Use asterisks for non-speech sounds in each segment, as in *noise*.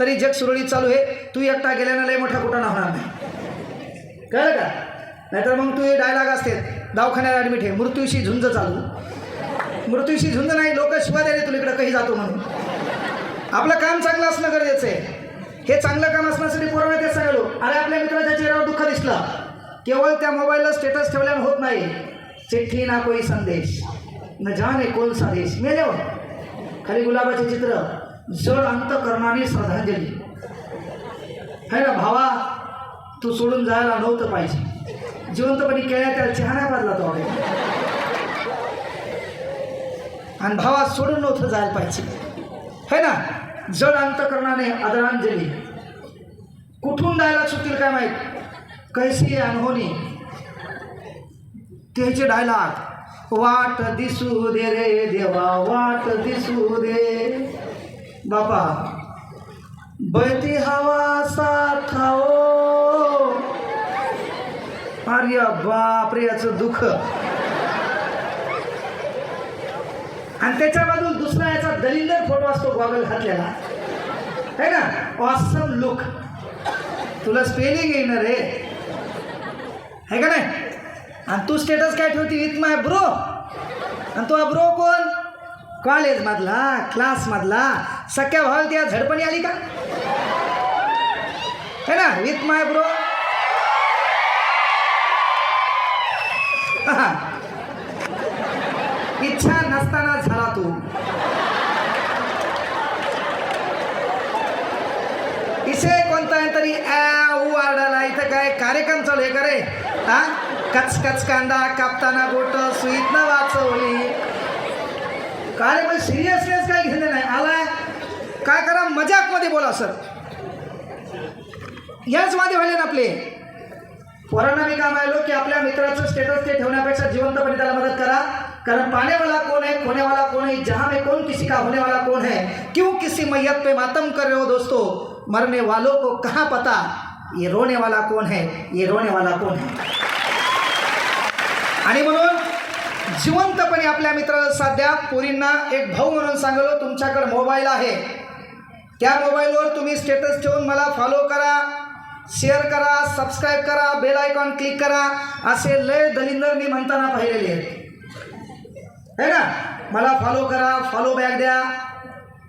तरी जग सुरळीत चालू आहे. तू एकटा गेल्यानं लय मोठा कुठं होणार नाही. कळलं का? नाहीतर मग तू हे डायलॉग असते दवाखान्यात ॲडमिट आहे. मृत्यूशी झुंज चालू. मृत्यूशी झुंज नाही लोक शिवाय द्यायला तुला इकडं काही जातो म्हणून. आपलं काम चांगलं असणं गरजेचं आहे. हे चांगलं काम असण्यासाठी पोरांना ते सांगलो अरे आपल्या मित्राच्या चेहऱ्यावर दुःख दिसलं. केवळ त्या मोबाईलला स्टेटस ठेवल्यानं होत नाही. चिठ्ठी ना कोई संदेश. न जाने कोण संदेश मेल्यावर. खाली गुलाबाचे चित्र. जड अंतकरणाने श्रद्धांजली है ना भावा? तू सोडून जायला नव्हतं पाहिजे. जिवंतपणी केल्या त्या चहाना पाजला तो आणि भावा सोडून नव्हतं जायला पाहिजे. है ना? जड अंतकरणाने आदरांजली. कुठून डायलॉग सुटतील काय माहीत? कैसी अनहोनी त्याचे डायलॉग वाट दिसू दे रे देवा वाट दिसू दे. बापा बैती हवा साथाओ अरे बाप रे याचं दुःख. आणि त्याच्या बाजूला दुसरा याचा दलिंदर फोटो असतो गॉगल घातलेला. है ना? ऑसम लुक तुला स्पेलिंग येणार रे. है का नाही? आणि तू स्टेटस काय ठेवती? इथ माय ब्रो आणि तो ब्रो कोण? कॉलेजमधला क्लासमधला सख्या व्हाल त्या झडपणी आली का? है ना? विथ माय ब्रो इच्छा नसताना झाला तू. इसे कोणता आहे तरी? ॲ आरडाला इथं काय? कार्यक्रम चालू आहे का रे? हा? कच कच कांदा कापताना बोट सुईतनं वाचवली. काय रे सिरियसनेस काय घेणं नाही. आलाय. काय करा? मजाकमध्ये बोला सर. याच मध्ये व्हायला ना आपले. पोरांना मी काम आलो की आपल्या मित्राचं स्टेटस ते ठेवण्यापेक्षा जिवंतपणे त्याला मदत करा. कारण पाने वाला कौन है खोने वाला कौन है जहाँ में कौन किसी का होने वाला कौन है क्यों किसी मैयत पे मातम कर रहे हो दोस्तों? मरने वालों को कहाँ पता? ये रोने वाला कोण है ये रोने वाला कोण है? आणि म्हणून जिवंतपणे आपल्या मित्राला साध्या पुरींना एक भाऊ म्हणून सांगलो तुमच्याकडे मोबाईल आहे. त्या मोबाईलवर तुम्ही स्टेटस ठेवून मला फॉलो करा शेअर करा सबस्क्राईब करा बेल आयकॉन क्लिक करा. असे लय दलिंदर मी म्हणताना पाहिलेले आहेत. है ना? मला फॉलो करा फॉलो बॅक द्या.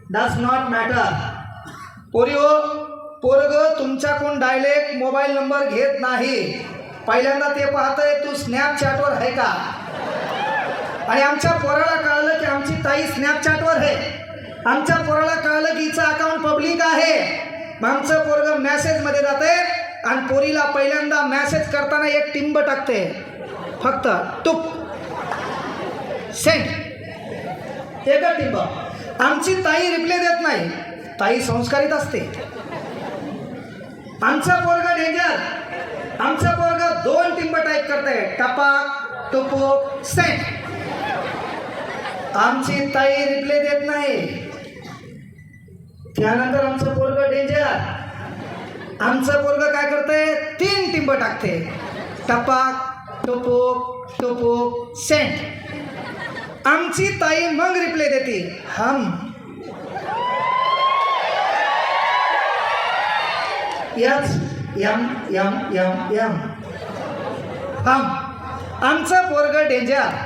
डज नॉट मॅटर पोरिओ पोरग तुमच्याकडून डायलेक्ट मोबाईल नंबर घेत नाही. पहिल्यांदा ते पाहतंय तू स्नॅपचॅटवर आहे का? आणि आमच्या पोराला कळलं की आमची ताई स्नॅपचॅटवर आहे. आमच्या पोराला कळलं की हिचं अकाउंट पब्लिक आहे. मग आमचं पोरग मॅसेजमध्ये जाते आणि पोरीला पहिल्यांदा मॅसेज करताना एक टिंब टाकते फक्त टूप. सेंट एकच टिंब. आमची ताई रिप्ले देत नाही. ताई संस्कारित असते. आमचा पोरगा डेंजर आमचा पोरगा दोन टिंब टाईप करते टपाक टुपो सेंट आमची ताई रिप्ले देत नाही. त्यानंतर आमचं पोरग डेंजर आमचं पोरग काय करतंय? तीन टिंब टाकते. टपाक टोपो टोपो सेंट. आमची ताई मग रिप्ले देते हम. यस यम यम यम यम. हम. आमचं पोरग डेंजर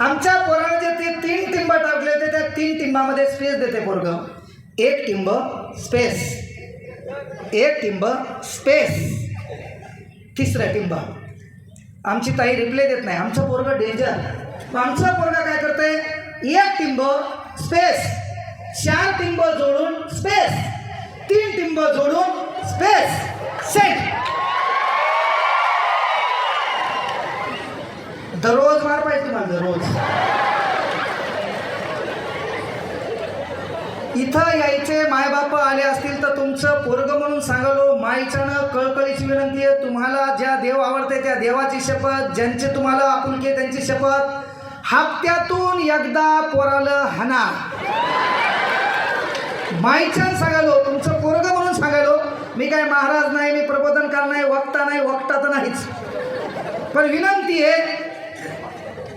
आमच्या पोराने जे ते तीन टिंब टाकले होते त्या तीन टिंबामध्ये स्पेस देते पोरग. एक टिंब स्पेस. एक टिंब स्पेस. तिसरं टिंब. आमची ताई रिप्लाय देत नाही. आमचं पोरग डेंजर आमचा आमचं पोरगा काय करतंय? एक टिंब स्पेस. चार टिंब जोडून स्पेस. तीन टिंब जोडून स्पेस. सेट. दररोज मार पाहिजे तुम्हाला दररोज. इथं यायचे मायबाप आले असतील तर तुमचं पोरग म्हणून सांगलो. माईच्यानं कळकळीची विनंती आहे. तुम्हाला ज्या देव आवडते त्या देवाची शपथ ज्यांचे तुम्हाला आपुलकी आहे त्यांची शपथ. हप्त्यातून एकदा पोराला हना माईच्यानं सांगालो तुमचं पोरग म्हणून सांगालो मी काय महाराज नाही मी प्रबोधनकार नाही वक्ता नाही वक्ता तर नाहीच. पण विनंती आहे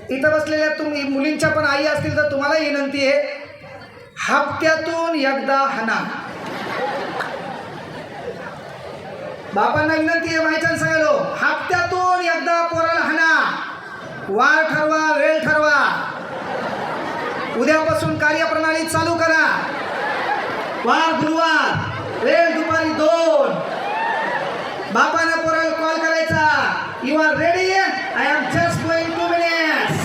इथं बसलेल्या तुम्ही मुलींच्या पण आई असतील तर तुम्हाला विनंती आहे हप्त्यातून एकदा हना. बापांना विनंती आहे माहिती सांगायलो हप्त्यातून एकदा पोराला हना. वार ठरवा वेळ ठरवा. उद्यापासून कार्यप्रणाली चालू करा. वार गुरुवार वेळ दुपारी दोन. बापांना पोराला कॉल करायचा. You are ready I am just going two minutes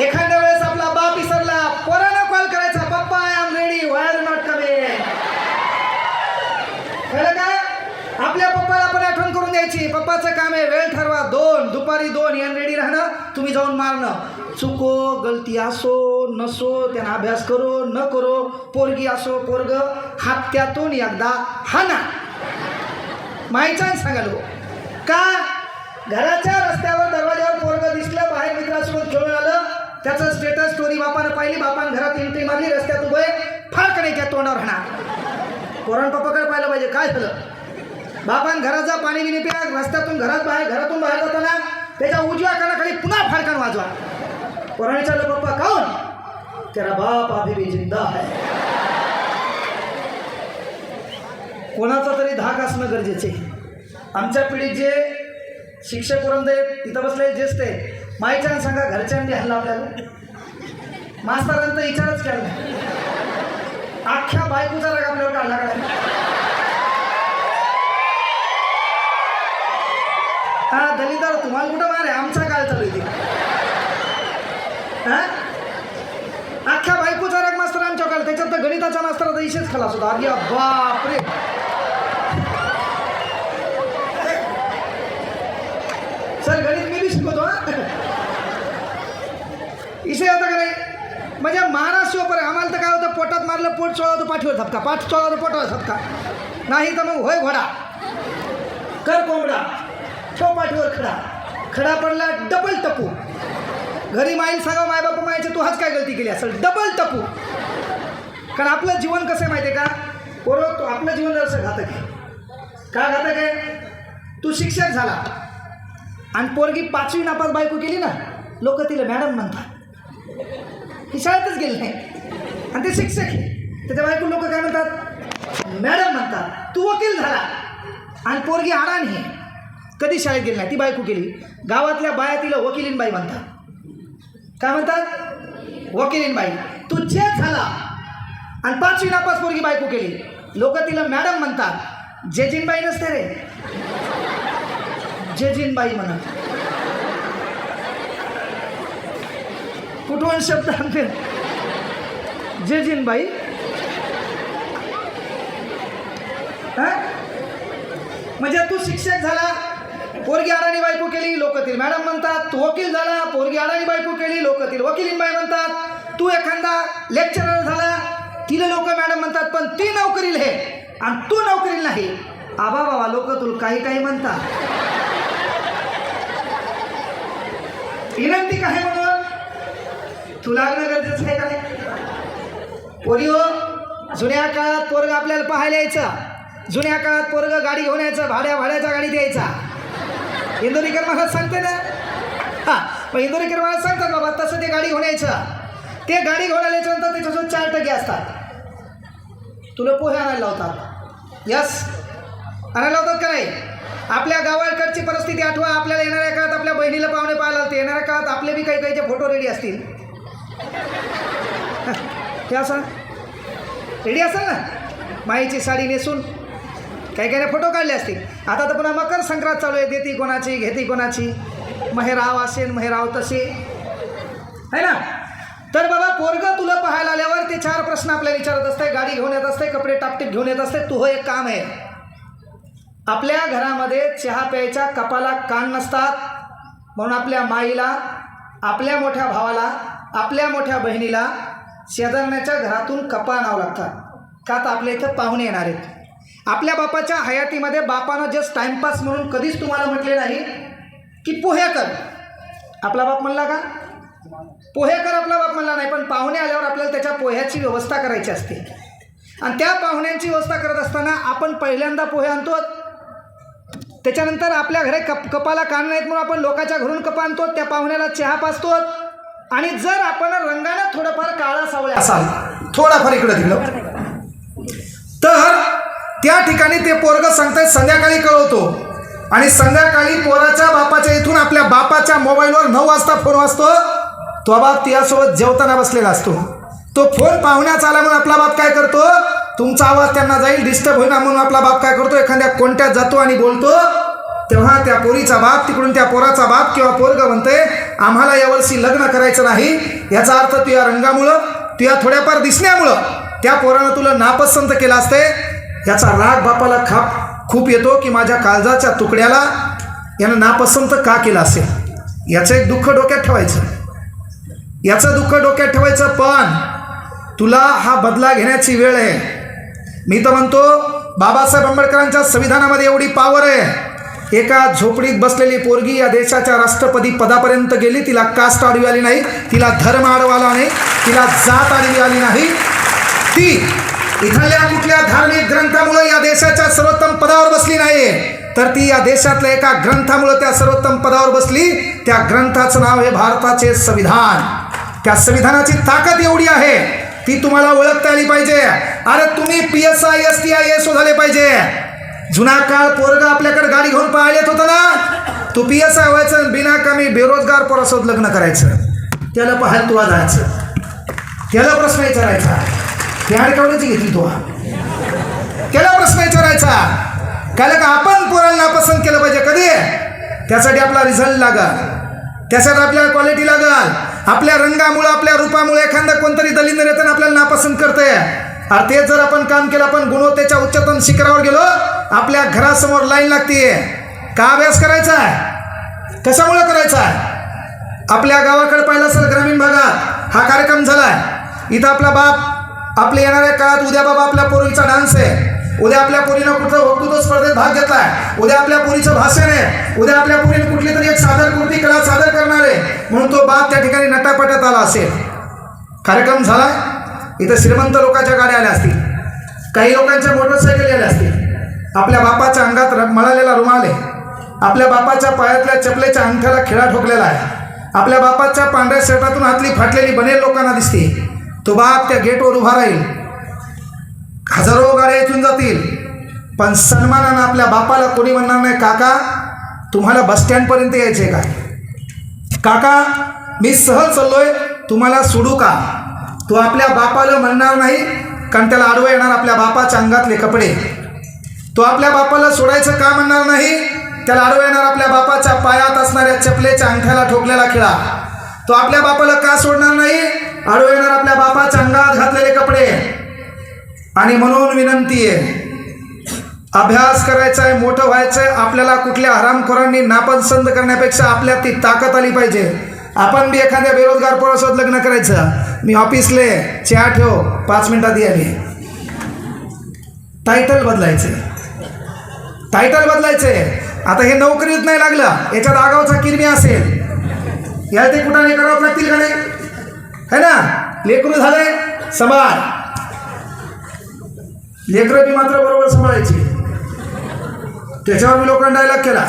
एखाद्या वेळेस आपला बाप विसरला पोरानं कॉल करायचा पप्पा I am ready why not coming कळलं का आपल्या पप्पाला पण आठवण करून द्यायची. पप्पाचं काम आहे वेळ ठरवा. दोन दुपारी दोन यान रेडी राहणं तुम्ही जाऊन मारणं. चुको गलती असो नसो त्यांना अभ्यास करो न करो पोरगी असो पोरग हप्त्यातून एकदा हाना. माहीचान सांगालो का? घराच्या रस्त्यावर दरवाजावर पोरग दिसलं बाहेर मित्रासोबत खेळून आलं त्याचं स्टेटस स्टोरी बापानं पाहिली बापानं घरात एंट्री मारली रस्त्यात उभे फाळक नाही त्या तोंडावर राहणार. पोरण पप्पाकडे पाहिलं पाहिजे काय झालं? बापान घराचा पाणी बिणी प्या रस्त्यातून घरात बाहेर घरातून बाहेर जाताना त्याच्या उजव्या कानाखाली पुन्हा फाडकान वाजवा. पोराने विचारलं पप्पा काऊन? तेरा बाप अभी भी जिंदा है कोणाचा तरी धाक असणं गरजेचे आहे. आमच्या पिढीत जे शिक्षक वृंद तिथं बसले जेसते माईच्या सांगा घरच्यांनी हल्ला आपल्याला. मास्तरांचा विचारच केला अख्ख्या बायकोचा राग आपल्यावर काढला काय हा दलितार तुम्हाला कुठं मारे आमचा काळ चालू आहे ते. हा? अख्ख्या बायकोचा राग मास्तर आमच्या त्याच्यात तर गणिताचा मास्तर आता इशेच खलास होता अरे बापरे. सर गणित मी बी शिकवतो हा. इशे होता का नाही? म्हणजे महाराष्ट्र पर आम्हाला तर काय होतं? पोटात मारलं पोट चोळा होतं पाठीवर झपका. पाठ चोळा होतं पोटावर झपका. नाही तर मग होय घोडा. कर कोंबडा. ठेव पाठीवर खडा. खडा पडला डबल टपू. घरी माईल सांगा माय बापा मायचे तू हाच काय गलती केली असेल? डबल टपू. कारण आपलं जीवन कसं आहे माहिती आहे का? पोरं तो आपलं जीवन जरासं घातक आहे. का घातक आहे? तू शिक्षक झाला. आणि पोरगी पाचवी नापास बायको केली ना लोक तिला मॅडम म्हणतात. ही शाळेतच गेली नाही. आणि ते शिक्षक आहे. त्याच्या बायको लोक काय म्हणतात? मॅडम म्हणतात. तू वकील झाला. आणि पोरगी अडाणी आहे. कधी शाळेत गेली नाही ती बायको केली. गावातल्या बाया तिला वकिलीनबाई म्हणतात. काय म्हणतात? वकिलीनबाई. तू जे झाला. आणि पाचवी नापास पोरगी बायको केली. लोक तिला मॅडम म्हणतात. जेजिनबाई नसते रे. जेजिनबाई म्हणत. कुठून शब्द आणते जेजिनबाई. म्हणजे तू शिक्षक झाला पोरगी अडाणी बायको केली लोकतील. मॅडम म्हणतात तू वकील झाला. पोरगी अडाणी बायको केली लोकतील. वकिलीन बाई म्हणतात तू एखादा लेक्चरर झाला. तिला लोक मॅडम म्हणतात पण ती नोकरील हे आणि तू नोकरील नाही. आबा बाबा लोक तुला काही काही म्हणतात. विनंती काय म्हणून? तू लागणं गरजेचं आहे का नाही? पोरी हो जुन्या काळात पोरग आपल्याला पाहायला यायचं. जुन्या काळात पोरग गाडी घेऊन यायचं भाड्या भाड्याचा गाडी द्यायचा. इंदोरीकर महाराज सांगते ना? हां मग इंदोरीकर महाराज सांगतात बाबा तसं ते गाडी घेऊन ते गाडी घेऊन नंतर त्याच्यासोबत चार टक्के असतात. तुला पोहे आणायला लावतात. यस आणायला लावतात का नाही? आपल्या गावाकडची परिस्थिती आठवा आपल्याला येणाऱ्या काळात आपल्या बहिणीला पाहुणे पाहायला लागते येणाऱ्या काळात आपले बी काही काहीचे फोटो रेडी असतील. *laughs* ते असं? रेडी असाल ना? माईची साडी नेसून. काही काही फोटो काढले असतील. आता तर पुन्हा मकर संक्रांत चालू आहे. देती कोणाची घेती कोणाची. महेराव असेल महेराव तसे. है ना? तर बाबा पोरग तुला पाहायला आल्यावर ते चार प्रश्न आपल्याला विचारत असते गाडी घेऊन येत असते कपडे टापटीप घेऊन येत असते तुझं हो एक काम आहे. आपल्या घरामध्ये चहा प्यायच्या कपाला कान नसतात. म्हणून आपल्या माईला आपल्या मोठ्या भावाला आपल्या मोठ्या बहिणीला शेजारण्याच्या घरातून कपा आणावं लागतात. का तर आपल्या इथं पाहुणे येणार आहेत. आपल्या बापाच्या हयातीमध्ये बापानं जस्ट टाइमपास म्हणून कधीच तुम्हाला म्हटले नाही की पोहे कर. आपला बाप म्हणला का? पोहे कर आपला बाप म्हणला नाही पण पाहुणे आल्यावर आपल्याला त्याच्या पोह्याची व्यवस्था करायची असते. आणि त्या पाहुण्यांची व्यवस्था करत असताना आपण पहिल्यांदा पोहे आणतो. त्याच्यानंतर आपल्या घरी कप कपाला कान नाहीत म्हणून आपण लोकांच्या घरून कपा आणतो त्या पाहुण्याला चहा पाचतो आणि जर आपण रंगानं थोडंफार काळा सावळे असाल थोडाफार इकडं दिलं तर त्या ठिकाणी ते पोरग सांगतायत संध्याकाळी कळवतो. आणि संध्याकाळी पोराच्या बापाच्या इथून आपल्या बापाच्या मोबाईलवर नऊ वाजता फोन वाजतो. तो बाप तियासोबत जेवताना बसलेला असतो. तो फोन पाहुण्याचा आला म्हणून आपला बाप काय करतो? तुमचा आवाज त्यांना जाईल डिस्टर्ब होईना म्हणून आपला बाप काय करतो? एखाद्या कोणत्यात जातो आणि बोलतो. तेव्हा त्या पोरीचा बाप तिकडून त्या पोराचा बाप किंवा पोरग म्हणते आम्हाला यावर्षी लग्न करायचं नाही. याचा अर्थ तुझ्या रंगामुळं तुझ्या थोड्याफार दिसण्यामुळं त्या पोरानं तुला नापसंत केलं असते याचा राग बापाला खाप खूप येतो की माझ्या काळजाच्या तुकड्याला यानं नापसंत का केलं असेल? याचं एक दुःख डोक्यात ठेवायचं. याचं दुःख डोक्यात ठेवायचं पण तुला हा बदला घेण्याची वेळ आहे. मी तर म्हणतो बाबासाहेब आंबेडकरांच्या संविधानामध्ये एवढी पावर आहे. एका झोपडीत बसलेली पोरगी या देशाच्या राष्ट्रपती पदापर्यंत गेली तिला कास्ट आडवी आली नाही तिला धर्म आडवा आला नाही तिला जात आडवी आली नाही. ती इथल्या कुठल्या धार्मिक ग्रंथामुळे या देशाच्या सर्वोत्तम पदावर बसली नाही. तर ती या देशातल्या एका ग्रंथामुळे त्या सर्वोत्तम पदावर बसली. त्या ग्रंथाचं नाव आहे भारताचे संविधान. त्या संविधानाची ताकद एवढी आहे ती तुम्हाला ओळखता आली पाहिजे. अरे तुम्ही P S I S T I S झाले पाहिजे. जुना काळ पोरगा आपल्याकडे गाडी घेऊन पाहिलेत होता ना? तू पी एस आय व्हायचं बिना कमी बेरोजगार पोरासोबत लग्न करायचं. त्याला पाहायला तुला जायचं. त्याला प्रश्न विचारायचा. त्या घेतली तो. त्याला प्रश्न विचारायचा काय का आपण पोरांना पसंत केलं पाहिजे कधी? त्यासाठी आपला रिझल्ट लागल. त्याच्यात आपल्याला क्वालिटी लागल. आपल्या रंगामुळं आपल्या रूपामुळे एखादा कोणतरी दलिंदर येतं आपल्याला नापसंत करते अरे ते जर आपण काम केलं आपण गुणवत्तेच्या उच्चतम शिखरावर गेलो आपल्या घरासमोर लाईन लागते. का अभ्यास करायचा? आहे कशामुळे करायचा? आहे आपल्या गावाकडे पाहिलं असेल ग्रामीण भागात हा कार्यक्रम झालाय. इथं आपला बाप आपल्या येणाऱ्या काळात उद्या बाबा आपल्या पोरीचा डान्स आहे. उद्या आपल्या पोरीनं कुठं वक्तृत्व स्पर्धेत भाग घेतलाय. उद्या आपल्या पोरीचं भाषण आहे. उद्या आपल्या पोरीने कुठली तरी एक सादर कृती कला सादर करणार आहे. म्हणून तो बाप त्या ठिकाणी नटापटात आला असेल. कार्यक्रम झाला. इथं श्रीमंत लोकांच्या गाड्या आल्या असतील. काही लोकांच्या मोटरसायकल आल्या असतील. आपल्या बापाच्या अंगात मळालेला रुमाल आहे. आपल्या बापाच्या पायातल्या चपलेच्या अंगठ्याला खिळा ठोकलेला आहे. आपल्या बापाच्या पांढऱ्या शर्टातून हातली फाटलेली बनेल लोकांना दिसते. तो बाप त्या गेटवर उभा राहील. हजारो गाड्या इथून जातील. पण सन्मानानं आपल्या बापाला कोणी म्हणणार नाही काका तुम्हाला बस स्टँडपर्यंत यायचे काय काका मी सहज चाललोय. तुम्हाला सोडू का? तो आपल्या बापाला म्हणणार नाही कारण त्याला आडवं येणार आपल्या बापाच्या अंगातले कपडे. तो आपल्या बापाला सोडायचं का म्हणणार नाही? त्याला आडवं येणार आपल्या बापाच्या पायात असणाऱ्या चपलेच्या अंगठ्याला ठोकलेला खिळा. तो आपल्या बापाला का सोडणार नाही? आडू येणार आपल्या बापाच्या अंगात घातलेले कपडे. आणि म्हणून विनंती आहे अभ्यास करायचा आहे मोठं व्हायचं आहे आपल्याला कुठल्या हरामखोरांनी नापसंद करण्यापेक्षा आपल्यात ती ताकद आली पाहिजे. आपण बी एखाद्या बेरोजगार पोरासोबत लग्न करायचं. मी ऑफिसले चहा ठेव पाच मिनिटात यावी टायटल बदलायचे. टायटल बदलायचे. आता हे नोकरीत नाही लागलं. याच्यात आगावचा किरमी असेल. या ते कुठं नाही करावं लागतील का नाही? है ना? लेकरू झाले समाज लेकरं बी मात्र बरोबर सांभाळायची. त्याच्यावर मी लोकांना डायलॉग केला.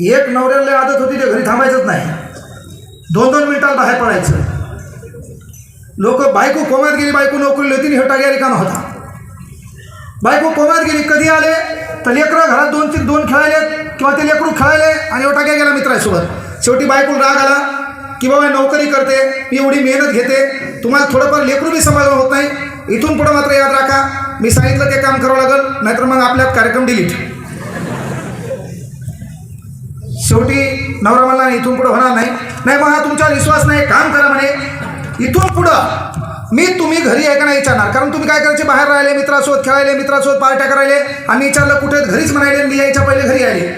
एक नवऱ्याला आदत होती ते घरी थांबायचंच नाही. दोन दोन मिनिटात बाहेर पडायचं. लोक बायको कोमात गेली बायको नोकरी होती आणि हेटा का होता. बायको कोमात गेली कधी आले? तर लेकरं घरात दोन तीन दोन खेळायले किंवा ते लेकरू खेळायले आणि ओटाक्या गेला मित्रासोबत. शेवटी बायको राग आला. की बाबा नोकरी करते मी एवढी मेहनत घेते तुम्हाला थोडंफार लेकरू बी समाधान होत नाही. इथून पुढं मात्र याद राखा मी सांगितलं ते काम करावं लागेल नाहीतर मग आपल्यात कार्यक्रम डिलीट शेवटी नवरा मला इथून पुढं होणार नाही. नाही मग हा तुमच्यावर विश्वास नाही काम करा म्हणे. इथून पुढं मी तुम्ही घरी आहे का नाही विचारणार. कारण तुम्ही काय करायचे? बाहेर राहिले मित्रासोबत खेळायले मित्रासोबत पार्ट्या करायले. आणि विचारलं कुठे घरीच म्हणायले मी यायच्या पहिले घरी आले.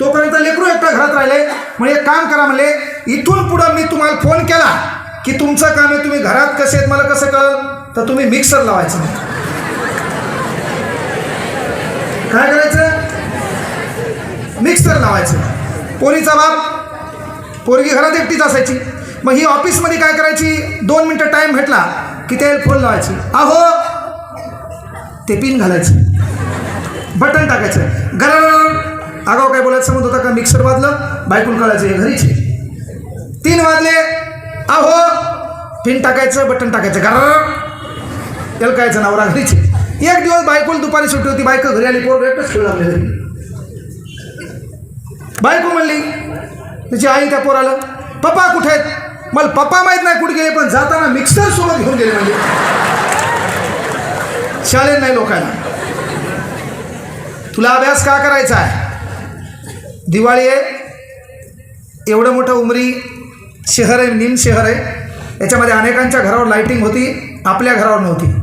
तोपर्यंत लेकरू एकटा घरात राहिले. म्हणजे काम करा म्हणले इथून पुढं मी तुम्हाला फोन केला की तुमचं काम आहे तुम्ही घरात कसे आहेत मला कसं कळलं? तर तुम्ही मिक्सर लावायचं. काय करायचं? मिक्सर लावायचं. पोरीचा बाप पोरगी घरात एकटीच असायची. मग ही ऑफिसमध्ये काय करायची? दोन मिनटं टाईम भेटला की ते फोन लावायची. अहो! ते पिन घालायचं. बटन टाकायचं. गरर! आगाव काय बोलायचं समज होता का? मिक्सर वाजलं बायकून कळायचं हे आहे. तीन वाजले. अहो पिन टाकायचं बटन टाकायचं. गरर त्याला काय नवरा घरीच एक दिवस बायकोला दुपारी सुट्टी होती. बायको घरी आली पोर एकटंच खेळू लागले बायको म्हणली तिची आई त्या पोराला पप्पा कुठे आहेत? मला पप्पा माहीत नाही कुठे गेले पण जाताना मिक्सर सोबत घेऊन गेले म्हणजे. शाळेत नाही लोकांना. तुला अभ्यास का करायचा आहे? दिवाळी आहे. एवढं मोठं उमरी शहर आहे निम शहर आहे. याच्यामध्ये अनेकांच्या घरावर लाईटिंग होती आपल्या घरावर नव्हती.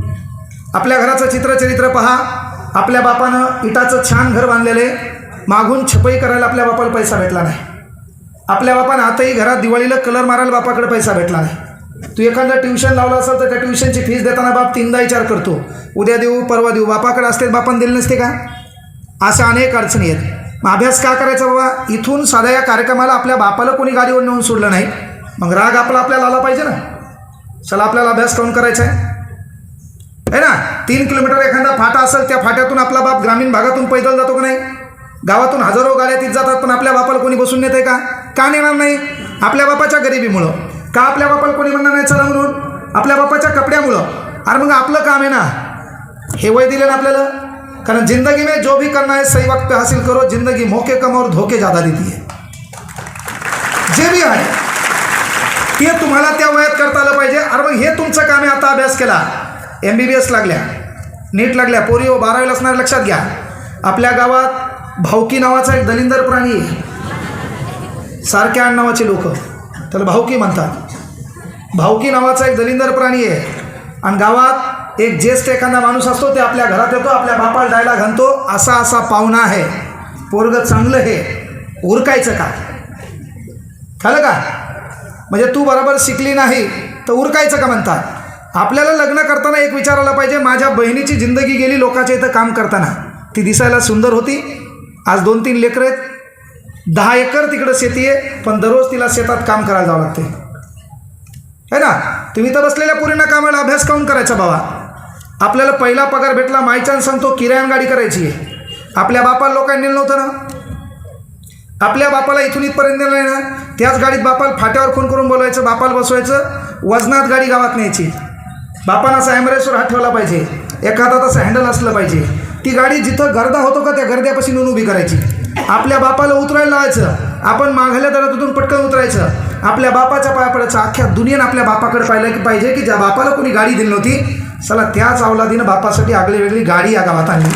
आपल्या घराचं चित्रचरित्र पहा. आपल्या बापानं इटाचं छान घर बांधलेलं आहे. मागून छपई करायला आपल्या बापाला पैसा भेटला नाही. आपल्या बापानं आताही घरात दिवाळीला कलर मारायला बापाकडे पैसा भेटला नाही. तू एखादं ट्युशन लावलं असेल तर त्या ट्युशनची फीस देताना बाप तीनदा विचार करतो. उद्या देऊ परवा देऊ बापाकडे असते बापानं दिले नसते का? अशा अनेक अडचणी आहेत. मग अभ्यास का करायचा बाबा? इथून साध्या या कार्यक्रमाला आपल्या बापाला कोणी गाडीवर नेऊन सोडलं नाही. मग राग आपला आपल्याला आला पाहिजे ना. चला आपल्याला अभ्यास करून करायचा आहे? है ना? तीन किलोमीटर एखादा फाटा असेल त्या फाट्यातून आपला बाप ग्रामीण भागातून पैदल जातो का नाही? गावातून हजारो गाड्या तिथ जातात पण आपल्या बापाला कोणी बसून नेते का? का नेणार नाही? आपल्या बापाच्या गरिबीमुळं. का आपल्या बापाला कोणी म्हणणार नाही चला म्हणून? आपल्या बापाच्या कपड्यामुळं. अरे मग आपलं काम आहे ना. हे वय दिलं ना आपल्याला. कारण जिंदगी में जो भी करना है सही वक्त पे हासिल करो. जिंदगी मौके कम और धोके ज़्यादा देती है. जे भी आहे ते तुम्हाला त्या वयात करता आलं पाहिजे. अरे मग हे तुमचं काम आहे आता अभ्यास केला. एम बी बी एस लागल्या. नीट लागल्या. पोरी हो बारावीला असणार लक्षात घ्या. आपल्या गावात भावकी नावाचा एक दलिंदर प्राणी आहे. सारख्या आडनावाचे लोक. त्याला भावकी म्हणतात. भावकी नावाचा एक दलिंदर प्राणी आहे. आणि गावात एक ज्येष्ठ एखादा माणूस असतो ते आपल्या घरात येतो आपल्या बापाला डायला घालतो. असा असा पाहुणा आहे. पोरग चांगलं हे उरकायचं का? झालं का? म्हणजे तू बरोबर शिकली नाही तर उरकायचं का म्हणतात? आपल्याला लग्न करताना एक विचारायला पाहिजे माझ्या बहिणीची जिंदगी गेली लोकांच्या इथं काम करताना. ती दिसायला सुंदर होती. आज दोन तीन लेकरं आहेत. दहा एकर तिकडं शेती आहे पण दररोज तिला शेतात काम करायला जावं लागते. है ना? तुम्ही तर बसलेल्या पुरींना कामाला अभ्यास काऊन करायचा बाबा? आपल्याला पहिला पगार भेटला मायचान सांगतो किरायण गाडी करायची आहे. आपल्या बापा लोकांनी नेलं नव्हतं ना? आपल्या बापाला इथून इथपर्यंत नेलं नाही ना? त्याच गाडीत बापाला फाट्यावर फोन करून बोलवायचं बापाला बसवायचं वजनात गाडी गावात न्यायची. बापानं असा ॲम्बरेसवर हात ठेवला पाहिजे. एखादा तसं हँडल असलं पाहिजे. ती गाडी जिथं गर्दा होतो का त्या गर्द्यापाशी नेऊन उभी करायची. आपल्या बापाला उतरायला लावायचं. आपण मागल्या दरातून पटकन उतरायचं. आपल्या बापाच्या पाया पडायचं अख्ख्या दुनियेनं आपल्या बापाकडे पाहिलं की पाहिजे की ज्या बापाला कोणी गाडी दिली नव्हती चला त्याच अवलादीनं बापासाठी आगळी वेगळी गाडी या गावात आणली.